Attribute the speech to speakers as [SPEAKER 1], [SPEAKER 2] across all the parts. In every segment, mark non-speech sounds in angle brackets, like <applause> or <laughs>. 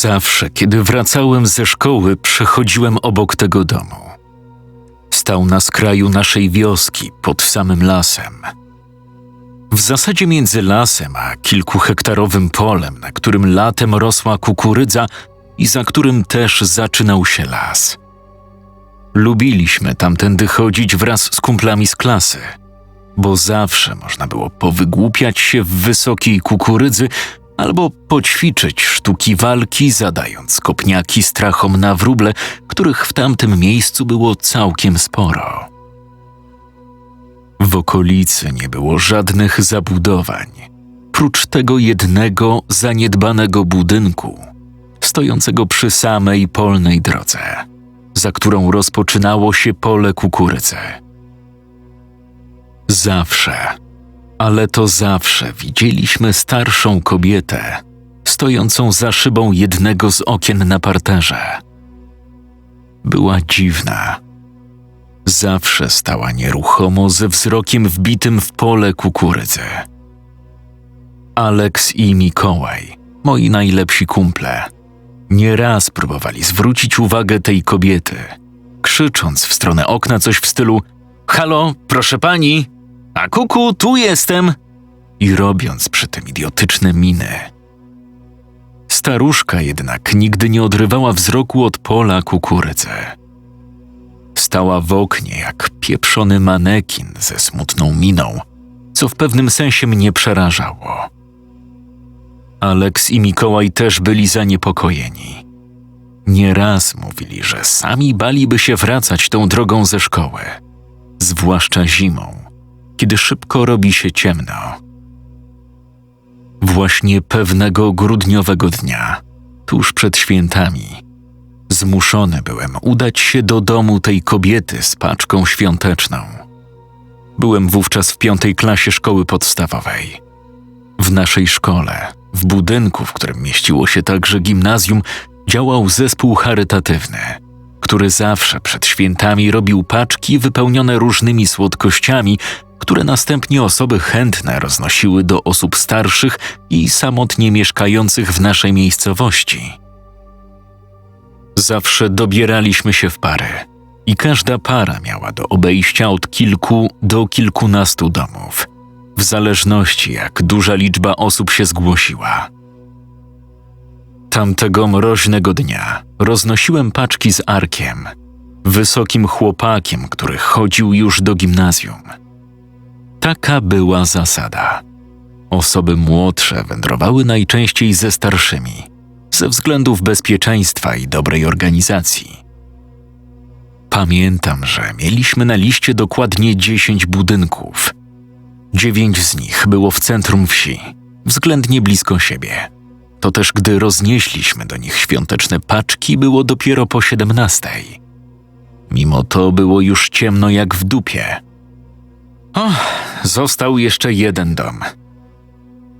[SPEAKER 1] Zawsze, kiedy wracałem ze szkoły, przechodziłem obok tego domu. Stał na skraju naszej wioski, pod samym lasem. W zasadzie między lasem a kilkuhektarowym polem, na którym latem rosła kukurydza i za którym też zaczynał się las. Lubiliśmy tamtędy chodzić wraz z kumplami z klasy, bo zawsze można było powygłupiać się w wysokiej kukurydzy albo poćwiczyć sztuki walki, zadając kopniaki strachom na wróble, których w tamtym miejscu było całkiem sporo. W okolicy nie było żadnych zabudowań, prócz tego jednego zaniedbanego budynku, stojącego przy samej polnej drodze, za którą rozpoczynało się pole kukurydzy. Zawsze, ale to zawsze widzieliśmy starszą kobietę, stojącą za szybą jednego z okien na parterze. Była dziwna. Zawsze stała nieruchomo ze wzrokiem wbitym w pole kukurydzy. Aleks i Mikołaj, moi najlepsi kumple, nieraz próbowali zwrócić uwagę tej kobiety, krzycząc w stronę okna coś w stylu: Halo, proszę pani, a kuku, tu jestem! I robiąc przy tym idiotyczne miny. Staruszka jednak nigdy nie odrywała wzroku od pola kukurydzy. Stała w oknie jak pieprzony manekin ze smutną miną, co w pewnym sensie mnie przerażało. Aleks i Mikołaj też byli zaniepokojeni. Nieraz mówili, że sami baliby się wracać tą drogą ze szkoły, zwłaszcza zimą, kiedy szybko robi się ciemno. Właśnie pewnego grudniowego dnia, tuż przed świętami, zmuszony byłem udać się do domu tej kobiety z paczką świąteczną. Byłem wówczas w piątej klasie szkoły podstawowej. W naszej szkole, w budynku, w którym mieściło się także gimnazjum, działał zespół charytatywny, który zawsze przed świętami robił paczki wypełnione różnymi słodkościami, które następnie osoby chętne roznosiły do osób starszych i samotnie mieszkających w naszej miejscowości. Zawsze dobieraliśmy się w pary i każda para miała do obejścia od kilku do kilkunastu domów, w zależności jak duża liczba osób się zgłosiła. Tamtego mroźnego dnia roznosiłem paczki z Arkiem, wysokim chłopakiem, który chodził już do gimnazjum. Taka była zasada. Osoby młodsze wędrowały najczęściej ze starszymi, ze względów bezpieczeństwa i dobrej organizacji. Pamiętam, że mieliśmy na liście dokładnie 10 budynków. Dziewięć z nich było w centrum wsi, względnie blisko siebie. To też gdy roznieśliśmy do nich świąteczne paczki, było dopiero po 17. Mimo to było już ciemno jak w dupie. O, został jeszcze jeden dom.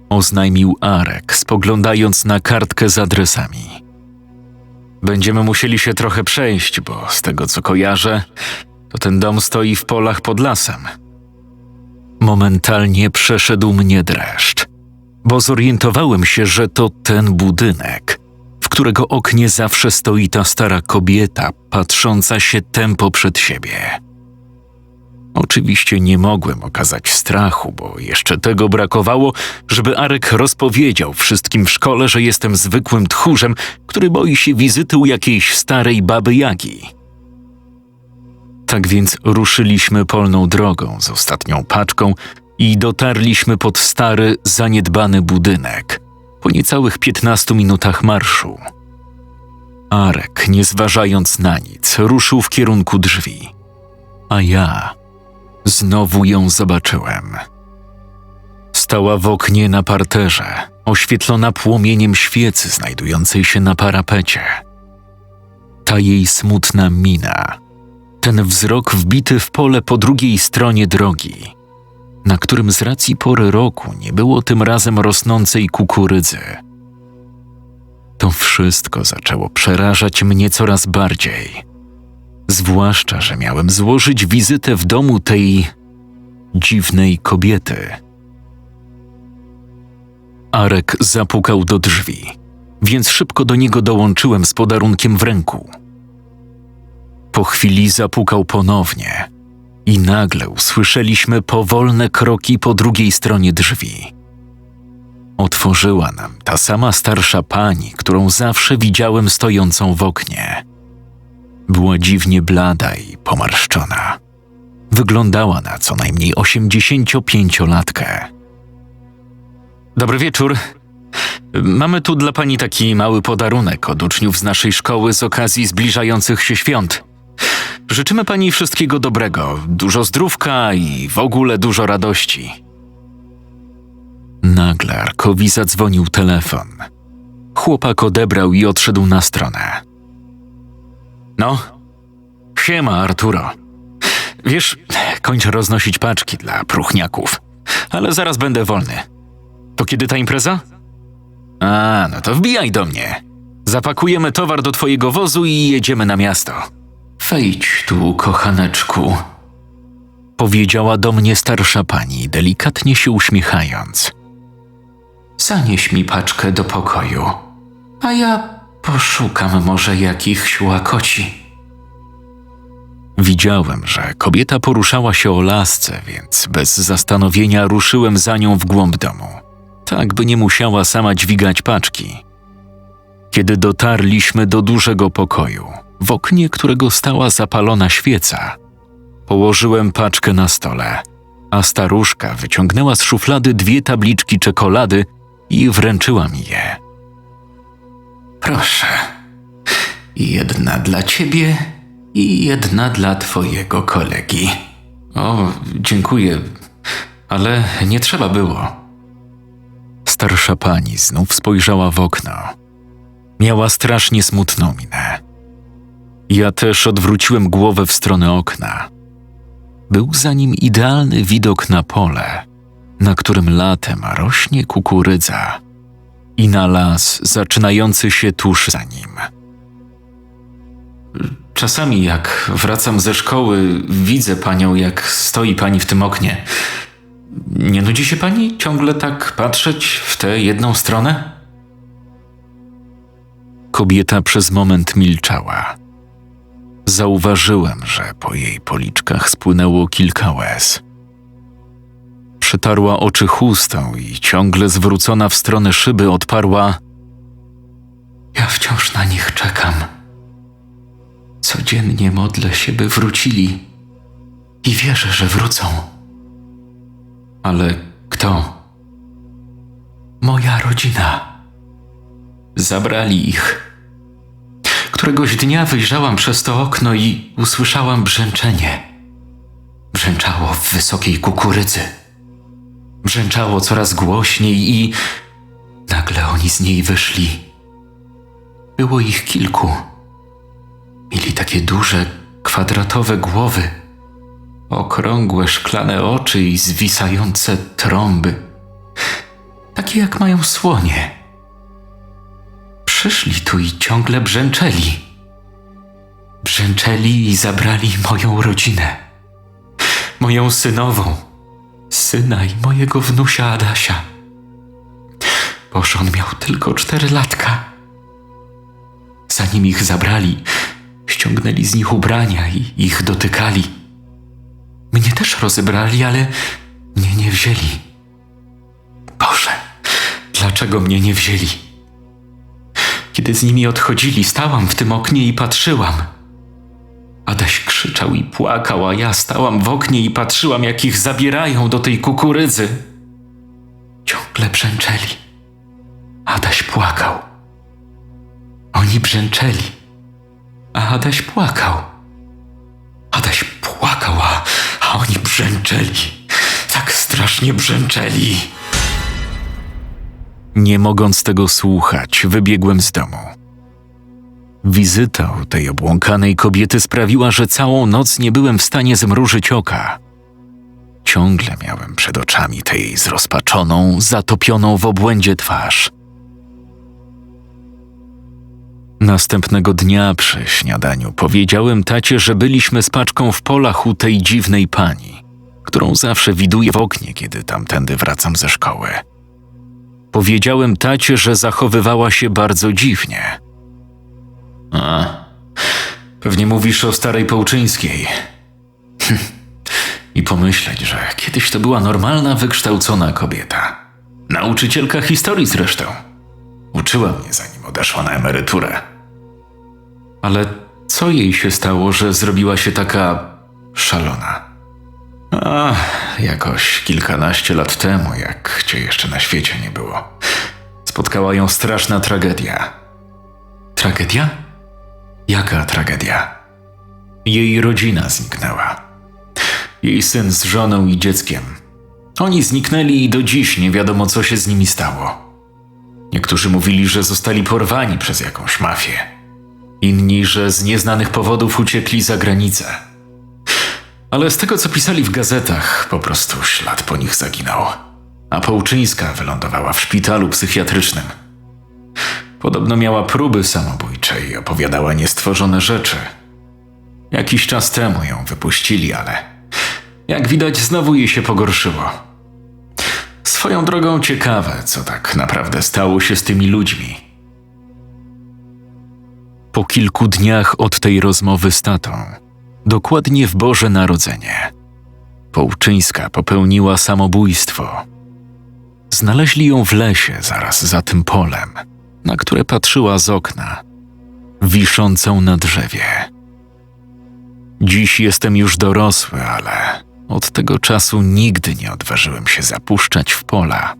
[SPEAKER 1] Oznajmił Arek, spoglądając na kartkę z adresami. Będziemy musieli się trochę przejść, bo z tego co kojarzę, to ten dom stoi w polach pod lasem. Momentalnie przeszedł mnie dreszcz, bo zorientowałem się, że to ten budynek, w którego oknie zawsze stoi ta stara kobieta, patrząca się tempo przed siebie. Oczywiście nie mogłem okazać strachu, bo jeszcze tego brakowało, żeby Arek rozpowiedział wszystkim w szkole, że jestem zwykłym tchórzem, który boi się wizyty u jakiejś starej baby Jagi. Tak więc ruszyliśmy polną drogą z ostatnią paczką i dotarliśmy pod stary, zaniedbany budynek po niecałych piętnastu minutach marszu. Arek, nie zważając na nic, ruszył w kierunku drzwi, a ja Znowu ją zobaczyłem. Stała w oknie na parterze, oświetlona płomieniem świecy znajdującej się na parapecie. Ta jej smutna mina, ten wzrok wbity w pole po drugiej stronie drogi, na którym z racji pory roku nie było tym razem rosnącej kukurydzy. To wszystko zaczęło przerażać mnie coraz bardziej zwłaszcza, że miałem złożyć wizytę w domu tej dziwnej kobiety. Arek zapukał do drzwi. więc szybko do niego dołączyłem z podarunkiem w ręku. Po chwili zapukał ponownie i nagle usłyszeliśmy powolne kroki po drugiej stronie drzwi. Otworzyła nam ta sama starsza pani, którą zawsze widziałem stojącą w oknie. Była dziwnie blada i pomarszczona. Wyglądała na co najmniej 85-latkę. Dobry wieczór. Mamy tu dla pani taki mały podarunek od uczniów z naszej szkoły z okazji zbliżających się świąt. Życzymy pani wszystkiego dobrego, dużo zdrówka i w ogóle dużo radości. Nagle Arkowi zadzwonił telefon. Chłopak odebrał i odszedł na stronę. No, siema Arturo. Wiesz, kończę roznosić paczki dla próchniaków, ale zaraz będę wolny. To kiedy ta impreza? A, no to wbijaj do mnie. Zapakujemy towar do twojego wozu i jedziemy na miasto. Wejdź tu, kochaneczku. Powiedziała do mnie starsza pani, delikatnie się uśmiechając. Zanieś mi paczkę do pokoju, a ja poszukam może jakichś łakoci. Widziałem, że kobieta poruszała się o lasce, więc bez zastanowienia ruszyłem za nią w głąb domu, tak by nie musiała sama dźwigać paczki. Kiedy dotarliśmy do dużego pokoju, w oknie którego stała zapalona świeca, położyłem paczkę na stole, a staruszka wyciągnęła z szuflady dwie tabliczki czekolady i wręczyła mi je. Proszę, jedna dla ciebie i jedna dla twojego kolegi. O, dziękuję, ale nie trzeba było. Starsza pani znów spojrzała w okno. Miała strasznie smutną minę. Ja też odwróciłem głowę w stronę okna. Był za nim idealny widok na pole, na którym latem rośnie kukurydza i na las zaczynający się tuż za nim. Czasami, jak wracam ze szkoły, widzę panią, jak stoi pani w tym oknie. Nie nudzi się pani ciągle tak patrzeć w tę jedną stronę? Kobieta przez moment milczała. Zauważyłem, że po jej policzkach spłynęło kilka łez. Przytarła oczy chustą i ciągle zwrócona w stronę szyby odparła: Ja wciąż na nich czekam. Codziennie modlę się, by wrócili i wierzę, że wrócą. Ale kto? Moja rodzina. Zabrali ich. Któregoś dnia wyjrzałam przez to okno i usłyszałam brzęczenie. Brzęczało w wysokiej kukurydzy. Brzęczało coraz głośniej i nagle oni z niej wyszli. Było ich kilku. Mieli takie duże, kwadratowe głowy, okrągłe szklane oczy i zwisające trąby, takie jak mają słonie. Przyszli tu i ciągle brzęczeli. Brzęczeli i zabrali moją rodzinę, moją synową, syna i mojego wnusia Adasia. Boż on miał tylko cztery latka. Zanim ich zabrali, ściągnęli z nich ubrania i ich dotykali. Mnie też rozebrali, ale mnie nie wzięli. Boże, dlaczego mnie nie wzięli? Kiedy z nimi odchodzili, stałam w tym oknie i patrzyłam. Adaś krzyczał i płakał, a ja stałam w oknie i patrzyłam, jak ich zabierają do tej kukurydzy. Ciągle brzęczeli. Adaś płakał. Oni brzęczeli, a Adaś płakał. Adaś płakał, a, a oni brzęczeli. Tak strasznie brzęczeli. Nie mogąc tego słuchać, wybiegłem z domu. Wizyta u tej obłąkanej kobiety sprawiła, że całą noc nie byłem w stanie zmrużyć oka. Ciągle miałem przed oczami tę jej zrozpaczoną, zatopioną w obłędzie twarz. Następnego dnia przy śniadaniu powiedziałem tacie, że byliśmy z paczką w polach u tej dziwnej pani, którą zawsze widuję w oknie, kiedy tamtędy wracam ze szkoły. Powiedziałem tacie, że zachowywała się bardzo dziwnie. A, pewnie mówisz o starej Połczyńskiej. <laughs> I pomyśleć, że kiedyś to była normalna, wykształcona kobieta. Nauczycielka historii zresztą. Uczyła mnie, zanim odeszła na emeryturę. Ale co jej się stało, że zrobiła się taka szalona? A, jakoś kilkanaście lat temu, jak cię jeszcze na świecie nie było, spotkała ją straszna tragedia. Tragedia? Jaka tragedia? Jej rodzina zniknęła. Jej syn z żoną i dzieckiem. Oni zniknęli i do dziś nie wiadomo, co się z nimi stało. Niektórzy mówili, że zostali porwani przez jakąś mafię. Inni, że z nieznanych powodów uciekli za granicę. Ale z tego, co pisali w gazetach, po prostu ślad po nich zaginął. A Połczyńska wylądowała w szpitalu psychiatrycznym. Podobno miała próby samobójcze i opowiadała niestworzone rzeczy. Jakiś czas temu ją wypuścili, ale jak widać, znowu jej się pogorszyło. Swoją drogą ciekawe, co tak naprawdę stało się z tymi ludźmi. Po kilku dniach od tej rozmowy z tatą, dokładnie w Boże Narodzenie, Połczyńska popełniła samobójstwo. Znaleźli ją w lesie zaraz za tym polem, na które patrzyła z okna, wiszącą na drzewie. Dziś jestem już dorosły, ale od tego czasu nigdy nie odważyłem się zapuszczać w pola,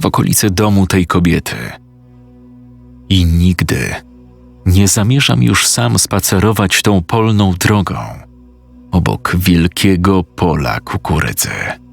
[SPEAKER 1] w okolice domu tej kobiety. I nigdy nie zamierzam już sam spacerować tą polną drogą obok wielkiego pola kukurydzy.